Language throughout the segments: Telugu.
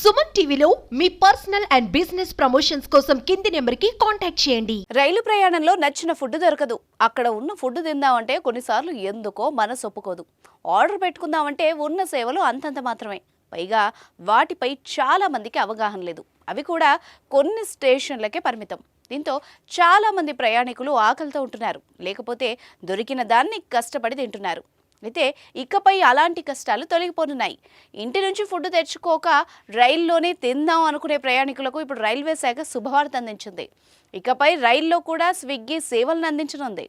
సుమన్ టీవీలో మీ పర్సనల్ అండ్ బిజినెస్ ప్రమోషన్స్ కోసం కింది నెంబర్కి కాంటాక్ట్ చేయండి. రైలు ప్రయాణంలో నచ్చిన ఫుడ్ దొరకదు. అక్కడ ఉన్న ఫుడ్ తిందామంటే కొన్నిసార్లు ఎందుకో మనసు ఒప్పుకోదు. ఆర్డర్ పెట్టుకుందామంటే ఉన్న సేవలు అంతంత మాత్రమే. పైగా వాటిపై చాలా మందికి అవగాహన లేదు. అవి కూడా కొన్ని స్టేషన్లకే పరిమితం. దీంతో చాలా మంది ప్రయాణికులు ఆకలితో ఉంటున్నారు. లేకపోతే దొరికిన దాన్ని కష్టపడి తింటున్నారు. అయితే ఇకపై అలాంటి కష్టాలు తొలగిపోనున్నాయి. ఇంటి నుంచి ఫుడ్ తెచ్చుకోక రైల్లోనే తిందాం అనుకునే ప్రయాణికులకు ఇప్పుడు రైల్వే శాఖ శుభవార్త అందించింది. ఇకపై రైల్లో కూడా స్విగ్గీ సేవలను అందించనుంది.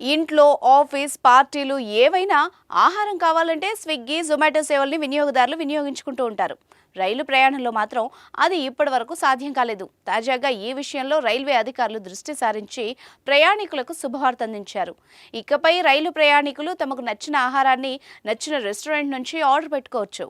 ఇంట్లో ఆఫీస్ పార్టీలు ఏవైనా ఆహారం కావాలంటే స్విగ్గీ జొమాటో సేవల్ని వినియోగదారులు వినియోగించుకుంటూ ఉంటారు. రైలు ప్రయాణంలో మాత్రం అది ఇప్పటి వరకు సాధ్యం కాలేదు. తాజాగా ఈ విషయంలో రైల్వే అధికారులు దృష్టి సారించి ప్రయాణికులకు శుభవార్త అందించారు. ఇకపై రైలు ప్రయాణికులు తమకు నచ్చిన ఆహారాన్ని నచ్చిన రెస్టారెంట్ నుంచి ఆర్డర్ పెట్టుకోవచ్చు.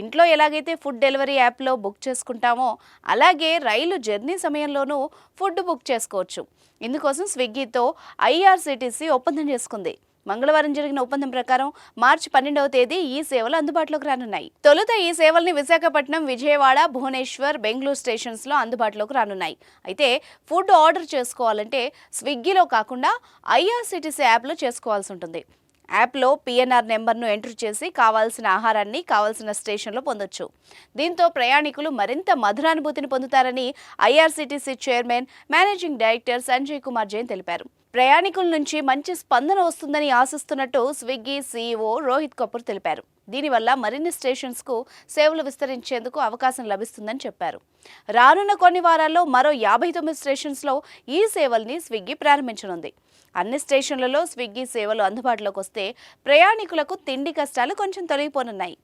ఇంట్లో ఎలాగైతే ఫుడ్ డెలివరీ యాప్లో బుక్ చేసుకుంటామో అలాగే రైలు జర్నీ సమయంలోనూ ఫుడ్ బుక్ చేసుకోవచ్చు. ఇందుకోసం స్విగ్గీతో ఐఆర్సీటీసీ ఒప్పందం చేసుకుంది. మంగళవారం జరిగిన ఒప్పందం ప్రకారం మార్చి పన్నెండవ తేదీ ఈ సేవలు అందుబాటులోకి రానున్నాయి. తొలుత ఈ సేవల్ని విశాఖపట్నం విజయవాడ భువనేశ్వర్ బెంగళూరు స్టేషన్స్లో అందుబాటులోకి రానున్నాయి. అయితే ఫుడ్ ఆర్డర్ చేసుకోవాలంటే స్విగ్గీలో కాకుండా ఐఆర్సీటీసీ యాప్లో చేసుకోవాల్సి ఉంటుంది. యాప్లో పిఎన్ఆర్ నెంబర్ను ఎంటర్ చేసి కావాల్సిన ఆహారాన్ని కావాల్సిన స్టేషన్లో పొందొచ్చు. దీంతో ప్రయాణికులు మరింత మధురానుభూతిని పొందుతారని IRCTC chairman managing director Sanjay Kumar Jain తెలిపారు. ప్రయాణికుల నుంచి మంచి స్పందన వస్తుందని ఆశిస్తున్నట్టు స్విగ్గీ సీఈఓ రోహిత్ కపూర్ తెలిపారు. దీనివల్ల మరిన్ని స్టేషన్స్కు సేవలు విస్తరించేందుకు అవకాశం లభిస్తుందని చెప్పారు. రానున్న కొన్ని వారాల్లో మరో యాభై తొమ్మిది స్టేషన్స్లో ఈ సేవల్ని స్విగ్గీ ప్రారంభించనుంది. అన్ని స్టేషన్లలో స్విగ్గీ సేవలు అందుబాటులోకి వస్తే ప్రయాణికులకు తిండి కష్టాలు కొంచెం తొలగిపోనున్నాయి.